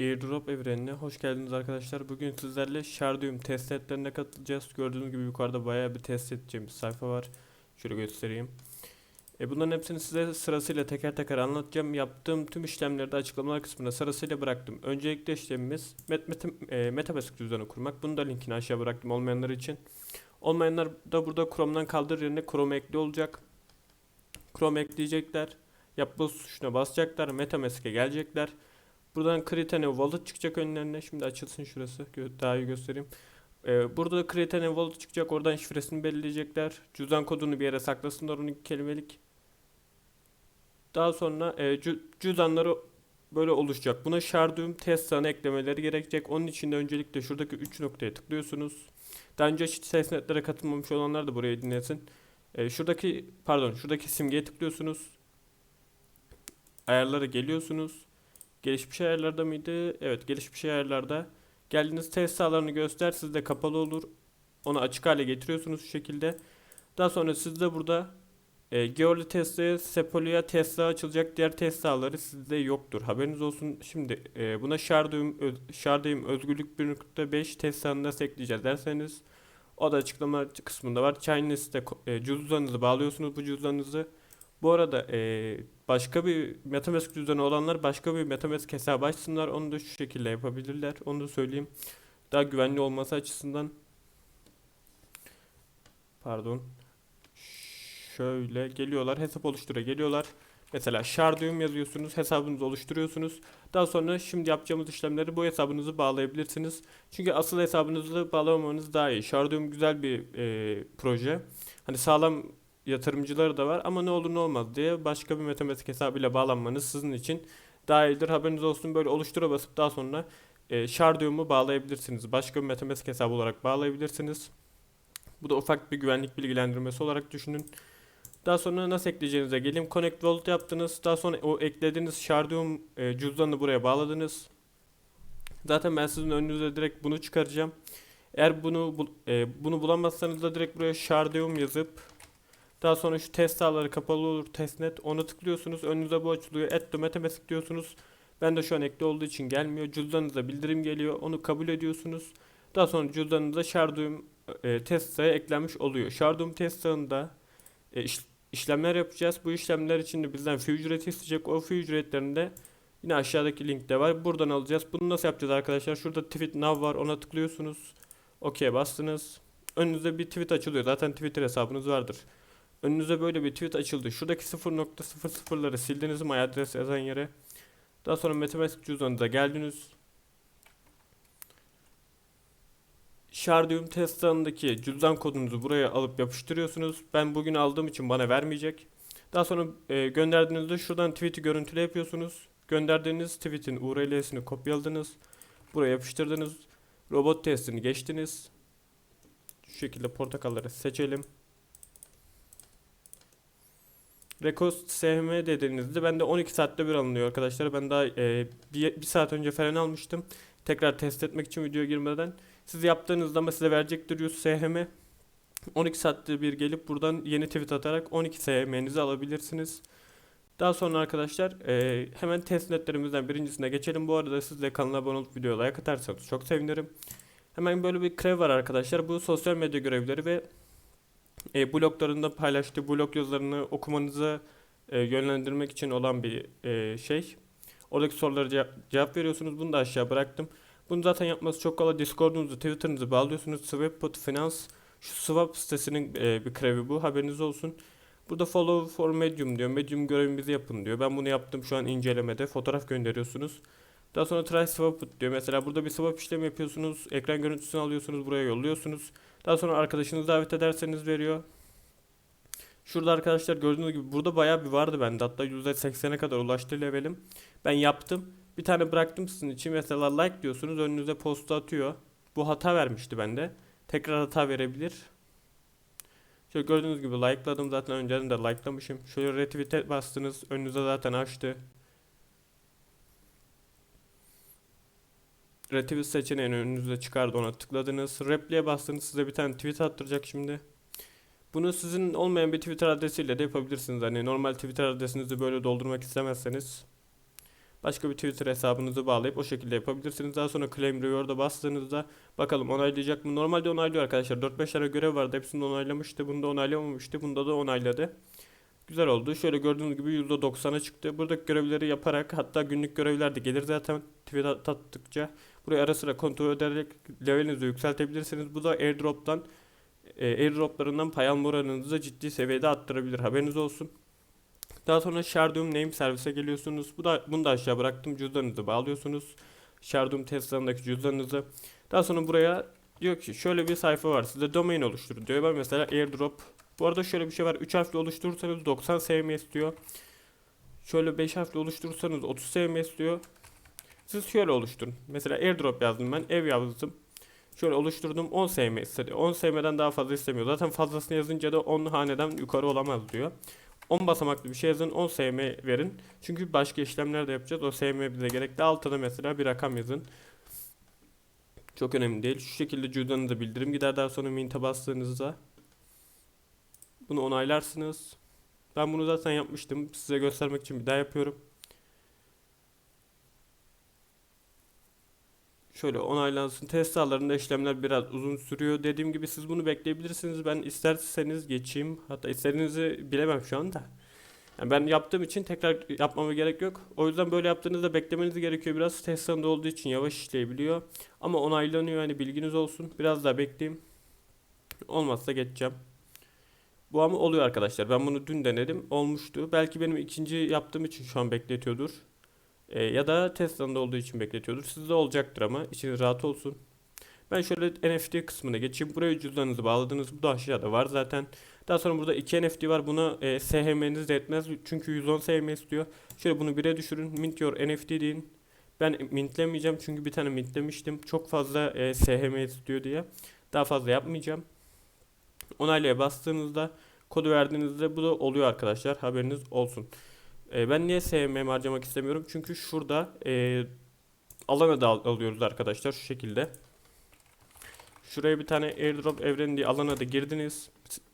Airdrop evrenine hoş geldiniz arkadaşlar. Bugün sizlerle Shardum test netlerine katılacağız. Gördüğünüz gibi yukarıda bayağı bir test edeceğimiz sayfa var. Şöyle göstereyim. E bunların hepsini size sırasıyla teker teker anlatacağım. Yaptığım tüm işlemleri de açıklamalar kısmına sırasıyla bıraktım. Öncelikle işlemimiz Met Met e, MetaMask cüzdanı kurmak. Bunu da linkini aşağı bıraktım olmayanlar için. Olmayanlar da burada Chrome'dan kaldır yerine Chrome ekli olacak. Chrome ekleyecekler. Yapboz tuşuna basacaklar. MetaMask'e gelecekler. Buradan Create New Wallet çıkacak önlerine. Şimdi açılsın şurası. Daha iyi göstereyim. Ee, burada da Create New Wallet çıkacak. Oradan şifresini belirleyecekler. Cüzdan kodunu bir yere saklasınlar 12 kelimelik. Daha sonra e, cü- cüzdanları böyle oluşacak. Buna Shardum Tesla'nı eklemeleri gerekecek. Onun için de öncelikle şuradaki 3 noktaya tıklıyorsunuz. Daha önce hiç testnetlere katılmamış olanlar da burayı dinlesin. E, şuradaki pardon şuradaki simgeye tıklıyorsunuz. Ayarlara geliyorsunuz. Gelişmiş ayarlarda mıydı? Evet gelişmiş ayarlarda. Geldiğiniz test sahalarını göster. Sizde kapalı olur. Onu açık hale getiriyorsunuz şu şekilde. Daha sonra sizde burada e, Georli Tesla, Sepolia Tesla açılacak. Diğer test sahaları sizde yoktur. Haberiniz olsun. Şimdi e, buna Shardum, öz, Shardum Özgürlük 1.5 Tesla'nı nasıl ekleyeceğiz derseniz o da açıklama kısmında var. Ko- e, cüzdanınızı bağlıyorsunuz bu cüzdanınızı. Bu arada e, başka bir MetaMask cüzdanı olanlar başka bir MetaMask hesabı açsınlar. Onu da şu şekilde yapabilirler. Onu da söyleyeyim. Daha güvenli olması açısından. Pardon. Şöyle geliyorlar. Hesap oluştura geliyorlar. Mesela Shardum yazıyorsunuz. Hesabınızı oluşturuyorsunuz. Daha sonra şimdi yapacağımız işlemleri bu hesabınızı bağlayabilirsiniz. Çünkü asıl hesabınızı bağlamamanız daha iyi. Shardum güzel bir e, proje. Hani sağlam yatırımcıları da var ama ne olur ne olmaz diye başka bir MetaMask hesabıyla bağlanmanız sizin için daha iyidir. Haberiniz olsun böyle oluştura basıp daha sonra e, Shardum'u bağlayabilirsiniz. Başka bir MetaMask hesabı olarak bağlayabilirsiniz. Bu da ufak bir güvenlik bilgilendirmesi olarak düşünün. Daha sonra nasıl ekleyeceğinize geleyim. Connect Wallet yaptınız. Daha sonra o eklediğiniz Shardum e, cüzdanını buraya bağladınız. Zaten ben sizin önünüze direkt bunu çıkaracağım. Eğer bunu bul- e, bunu bulamazsanız da direkt buraya Shardum yazıp daha sonra şu test sahaları kapalı olur testnet. Onu tıklıyorsunuz önünüze bu açılıyor. Add to metamask diyorsunuz. Ben de şu an ekli olduğu için gelmiyor. Cüzdanınıza bildirim geliyor. Onu kabul ediyorsunuz. Daha sonra cüzdanınıza Shardum e, test sağı eklenmiş oluyor. Shardum test sağında e, iş- işlemler yapacağız. Bu işlemler için de bizden fee ücreti isteyecek. O fee ücretlerinde yine aşağıdaki linkte var. Buradan alacağız. Bunu nasıl yapacağız arkadaşlar? Şurada tweet now var. Ona tıklıyorsunuz. Okey bastınız. Önünüzde bir tweet açılıyor. Zaten Twitter hesabınız vardır Önünüze böyle bir tweet açıldı. Şuradaki 0.00'ları sildiniz mi adres yazan yere. Daha sonra Metamask cüzdanınıza geldiniz. Shardum Tesla'ndaki cüzdan kodunuzu buraya alıp yapıştırıyorsunuz. Ben bugün aldığım için bana vermeyecek. Daha sonra e, gönderdiğinizde şuradan tweet'i görüntüle yapıyorsunuz. Gönderdiğiniz tweet'in URL'sini kopyaladınız. Buraya yapıştırdınız. Robot testini geçtiniz. Şu şekilde portakalları seçelim. Rekost SHM dediğinizde bende 12 saatte bir alınıyor arkadaşlar. Ben daha e, bir, bir saat önce falan almıştım. Tekrar test etmek için videoya girmeden. Siz yaptığınızda ama size verecektir 100 SHM. 12 saatte bir gelip buradan yeni tweet atarak 12 SHM'nizi alabilirsiniz. Daha sonra arkadaşlar e, hemen test netlerimizden birincisine geçelim. Bu arada siz de kanala abone olup videoya like atarsanız çok sevinirim. Hemen böyle bir krev var arkadaşlar. Bu sosyal medya görevleri ve e, bloglarında paylaştığı blog yazılarını okumanıza e, yönlendirmek için olan bir e, şey. Oradaki sorulara cevap, cevap veriyorsunuz. Bunu da aşağı bıraktım. Bunu zaten yapması çok kolay. Discord'unuzu, Twitter'ınızı bağlıyorsunuz. Swapbot Finance. Şu Swap sitesinin e, bir krevi bu. Haberiniz olsun. Burada follow for Medium diyor. Medium görevimizi yapın diyor. Ben bunu yaptım şu an incelemede. Fotoğraf gönderiyorsunuz. Daha sonra try swap diyor. Mesela burada bir swap işlemi yapıyorsunuz. Ekran görüntüsünü alıyorsunuz. Buraya yolluyorsunuz. Daha sonra arkadaşınızı davet ederseniz veriyor. Şurada arkadaşlar gördüğünüz gibi burada bayağı bir vardı bende. Hatta %80'e kadar ulaştı levelim. Ben yaptım. Bir tane bıraktım sizin için. Mesela like diyorsunuz. Önünüze posta atıyor. Bu hata vermişti bende. Tekrar hata verebilir. Şöyle gördüğünüz gibi likeladım. Zaten önceden de likelamışım. Şöyle retweet'e bastınız. Önünüze zaten açtı. Retweet seçeneğini önünüze çıkardı ona tıkladınız. Reply'e bastınız size bir tane tweet attıracak şimdi. Bunu sizin olmayan bir Twitter adresiyle de yapabilirsiniz. Hani normal Twitter adresinizi böyle doldurmak istemezseniz. başka bir Twitter hesabınızı bağlayıp o şekilde yapabilirsiniz. Daha sonra Claim Reward'a bastığınızda bakalım onaylayacak mı? Normalde onaylıyor arkadaşlar. 4-5 tane görev vardı. Hepsini onaylamıştı. Bunu da onaylamamıştı. Bunda da onayladı. Güzel oldu. Şöyle gördüğünüz gibi %90'a çıktı. Buradaki görevleri yaparak hatta günlük görevler de gelir zaten tweet at- attıkça. Buraya ara sıra kontrol ederek levelinizi yükseltebilirsiniz. Bu da airdrop'tan e, airdroplarından pay alma oranınızı ciddi seviyede arttırabilir. Haberiniz olsun. Daha sonra Shardum Name servise geliyorsunuz. Bu da bunu da aşağı bıraktım. Cüzdanınızı bağlıyorsunuz. Shardum Tesla'ndaki cüzdanınızı. Daha sonra buraya diyor ki şöyle bir sayfa var. Size domain oluşturun diyor. Ben mesela airdrop. Bu arada şöyle bir şey var. 3 harfli oluşturursanız 90 SM istiyor. Şöyle 5 harfli oluşturursanız 30 SM istiyor. Siz şöyle oluşturun. Mesela airdrop yazdım ben. Ev yazdım. Şöyle oluşturdum 10 SM istedi. 10 SM'den daha fazla istemiyor. Zaten fazlasını yazınca da 10 haneden yukarı olamaz diyor. 10 basamaklı bir şey yazın 10 SM verin. Çünkü başka işlemler de yapacağız. O SM bize gerekli. Altına mesela bir rakam yazın. Çok önemli değil. Şu şekilde cüzdanınıza bildirim gider. Daha sonra mint'e bastığınızda bunu onaylarsınız. Ben bunu zaten yapmıştım. Size göstermek için bir daha yapıyorum. Şöyle onaylansın. Test sahalarında işlemler biraz uzun sürüyor. Dediğim gibi siz bunu bekleyebilirsiniz. Ben isterseniz geçeyim. Hatta istediğinizi bilemem şu anda. Yani ben yaptığım için tekrar yapmama gerek yok. O yüzden böyle yaptığınızda beklemeniz gerekiyor. Biraz test sahasında olduğu için yavaş işleyebiliyor. Ama onaylanıyor yani bilginiz olsun. Biraz daha bekleyeyim. Olmazsa geçeceğim. Bu ama oluyor arkadaşlar. Ben bunu dün denedim. Olmuştu. Belki benim ikinci yaptığım için şu an bekletiyordur. Ee, ya da Tesla'nın olduğu için bekletiyordur. Sizde olacaktır ama içiniz rahat olsun. Ben şöyle NFT kısmına geçeyim. Buraya cüzdanınızı bağladınız. Bu da aşağıda var zaten. Daha sonra burada iki NFT var. Buna e, SHM'niz de etmez. Çünkü 110 SHM istiyor. Şöyle bunu 1'e düşürün. Mint your NFT deyin. Ben mintlemeyeceğim çünkü bir tane mintlemiştim. Çok fazla e, SHM istiyor diye. Daha fazla yapmayacağım. Onaylaya bastığınızda kodu verdiğinizde bu da oluyor arkadaşlar. Haberiniz olsun. E, ben niye SHM harcamak istemiyorum? Çünkü şurada e, alana da al- alıyoruz arkadaşlar şu şekilde. Şuraya bir tane airdrop evreni diye alana da girdiniz.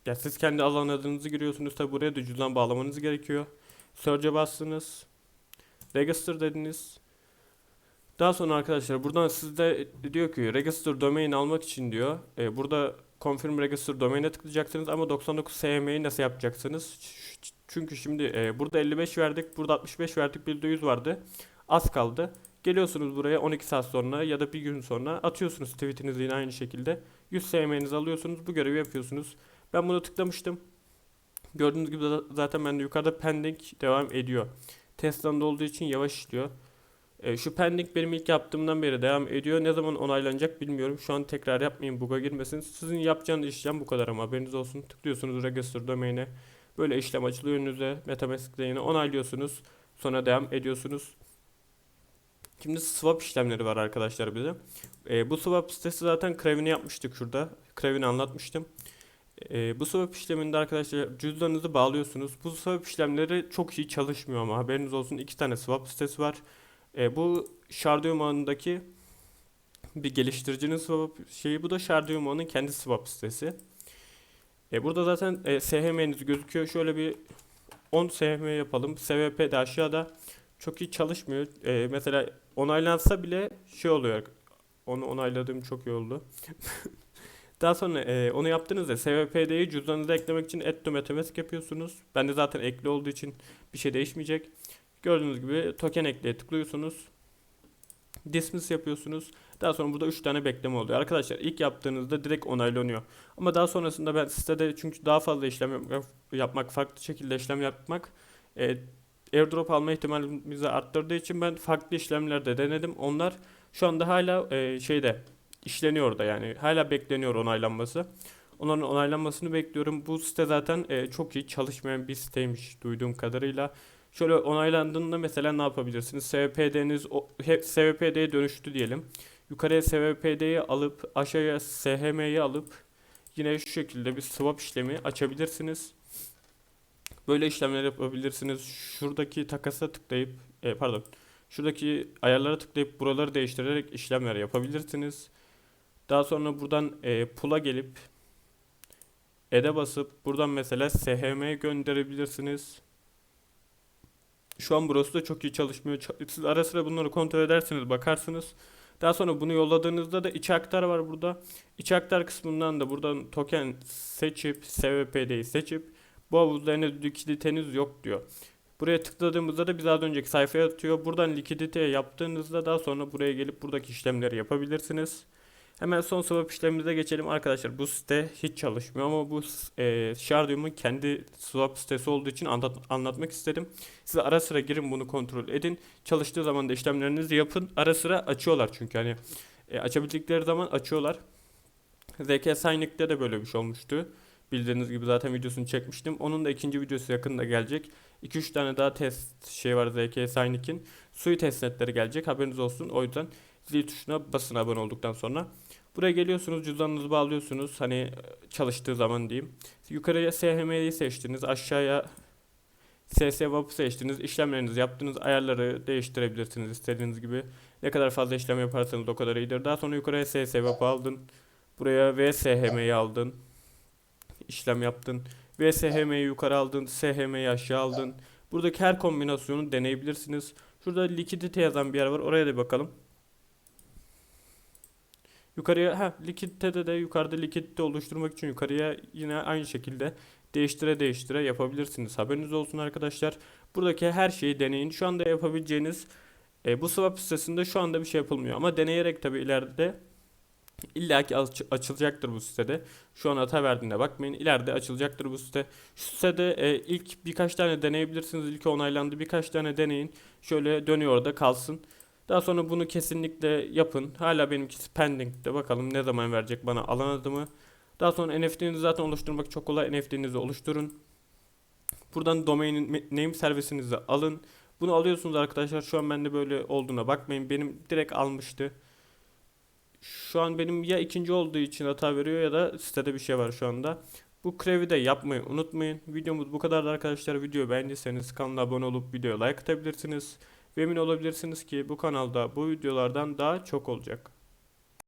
Ya siz kendi alan adınızı giriyorsunuz. Tabi buraya da cüzdan bağlamanız gerekiyor. Search'e bastınız. Register dediniz. Daha sonra arkadaşlar buradan sizde diyor ki register domain almak için diyor. E, burada confirm register domain'e tıklayacaksınız ama 99 SM'yi nasıl yapacaksınız? Çünkü şimdi e, burada 55 verdik, burada 65 verdik, bir de 100 vardı. Az kaldı. Geliyorsunuz buraya 12 saat sonra ya da bir gün sonra atıyorsunuz tweetinizi yine aynı şekilde. 100 SM'nizi alıyorsunuz, bu görevi yapıyorsunuz. Ben bunu tıklamıştım. Gördüğünüz gibi za- zaten bende yukarıda pending devam ediyor. Tesla'nın olduğu için yavaş işliyor. E, şu pending benim ilk yaptığımdan beri devam ediyor. Ne zaman onaylanacak bilmiyorum. Şu an tekrar yapmayın bug'a girmesin. Sizin yapacağınız işlem bu kadar ama haberiniz olsun. Tıklıyorsunuz register domain'e. Böyle işlem açılıyor önünüze. Metamask'te yine onaylıyorsunuz. Sonra devam ediyorsunuz. Şimdi swap işlemleri var arkadaşlar bize. E, bu swap sitesi zaten Kraven'i yapmıştık şurada. Kraven'i anlatmıştım. E, bu swap işleminde arkadaşlar cüzdanınızı bağlıyorsunuz. Bu swap işlemleri çok iyi çalışmıyor ama haberiniz olsun. iki tane swap sitesi var. E, bu Shardium ağındaki bir geliştiricinin swap şeyi bu da Shardium ağının kendi swap sitesi. E, burada zaten e, SHM'niz gözüküyor. Şöyle bir 10 SHM yapalım. SVP de aşağıda çok iyi çalışmıyor. E, mesela onaylansa bile şey oluyor. Onu onayladığım çok iyi oldu. Daha sonra e, onu yaptığınızda SVP'deyi cüzdanınıza eklemek için add to metamask yapıyorsunuz. Bende zaten ekli olduğu için bir şey değişmeyecek. Gördüğünüz gibi token ekleye tıklıyorsunuz. Dismiss yapıyorsunuz. Daha sonra burada 3 tane bekleme oluyor. Arkadaşlar ilk yaptığınızda direkt onaylanıyor. Ama daha sonrasında ben sitede çünkü daha fazla işlem yapmak, farklı şekilde işlem yapmak e, airdrop alma ihtimalimizi arttırdığı için ben farklı işlemler de denedim. Onlar şu anda hala e, şeyde işleniyor orada yani. Hala bekleniyor onaylanması. Onların onaylanmasını bekliyorum. Bu site zaten e, çok iyi çalışmayan bir siteymiş duyduğum kadarıyla. Şöyle onaylandığında mesela ne yapabilirsiniz? SVPD'niz SVPD'ye dönüştü diyelim. Yukarıya SVPD'yi alıp aşağıya SHM'yi alıp yine şu şekilde bir swap işlemi açabilirsiniz. Böyle işlemler yapabilirsiniz. Şuradaki takasa tıklayıp e, pardon. Şuradaki ayarlara tıklayıp buraları değiştirerek işlemler yapabilirsiniz. Daha sonra buradan e, pula gelip Ede basıp buradan mesela SHM gönderebilirsiniz. Şu an burası da çok iyi çalışmıyor. Siz ara sıra bunları kontrol edersiniz, bakarsınız. Daha sonra bunu yolladığınızda da içe aktar var burada. İçe aktar kısmından da buradan token seçip SVP'deyi seçip bu havuzda henüz likiditeniz yok diyor. Buraya tıkladığımızda da biz az önceki sayfaya atıyor. Buradan likidite yaptığınızda daha sonra buraya gelip buradaki işlemleri yapabilirsiniz. Hemen son swap işlemimize geçelim arkadaşlar. Bu site hiç çalışmıyor ama bu e, Shardium'un kendi swap sitesi olduğu için anlat, anlatmak istedim. Siz ara sıra girin bunu kontrol edin. Çalıştığı zaman da işlemlerinizi yapın. Ara sıra açıyorlar çünkü hani e, açabildikleri zaman açıyorlar. ZK Signic'te de böyle bir şey olmuştu. Bildiğiniz gibi zaten videosunu çekmiştim. Onun da ikinci videosu yakında gelecek. 2-3 tane daha test şey var ZK Signic'in. Sui testnetleri gelecek haberiniz olsun. O yüzden zil tuşuna basın abone olduktan sonra. Buraya geliyorsunuz cüzdanınızı bağlıyorsunuz. Hani e, çalıştığı zaman diyeyim. Yukarıya SHM'yi seçtiniz. Aşağıya SSWAP'ı seçtiniz. İşlemlerinizi yaptınız. Ayarları değiştirebilirsiniz istediğiniz gibi. Ne kadar fazla işlem yaparsanız o kadar iyidir. Daha sonra yukarıya SSWAP'ı aldın. Buraya VSHM'yi aldın. İşlem yaptın. VSHM'yi yukarı aldın. SHM'yi aşağı aldın. Buradaki her kombinasyonu deneyebilirsiniz. Şurada likidite yazan bir yer var. Oraya da bakalım. Yukarıya ha likiditede de yukarıda likidite oluşturmak için yukarıya yine aynı şekilde değiştire değiştire yapabilirsiniz. Haberiniz olsun arkadaşlar. Buradaki her şeyi deneyin. Şu anda yapabileceğiniz e, bu swap sitesinde şu anda bir şey yapılmıyor ama deneyerek tabii ileride illaki aç- açılacaktır bu sitede. Şu an hata verdiğine bakmayın. İleride açılacaktır bu site. Şu sitede e, ilk birkaç tane deneyebilirsiniz. İlk onaylandı. Birkaç tane deneyin. Şöyle dönüyor orada kalsın. Daha sonra bunu kesinlikle yapın. Hala benimkisi pending'de. Bakalım ne zaman verecek bana alan adımı. Daha sonra NFT'nizi zaten oluşturmak çok kolay. NFT'nizi oluşturun. Buradan domain name servisinizi alın. Bunu alıyorsunuz arkadaşlar. Şu an bende böyle olduğuna bakmayın. Benim direkt almıştı. Şu an benim ya ikinci olduğu için hata veriyor ya da sitede bir şey var şu anda. Bu krevi de yapmayı unutmayın. Videomuz bu kadardı arkadaşlar. Videoyu beğendiyseniz kanala abone olup videoya like atabilirsiniz. Ve emin olabilirsiniz ki bu kanalda bu videolardan daha çok olacak.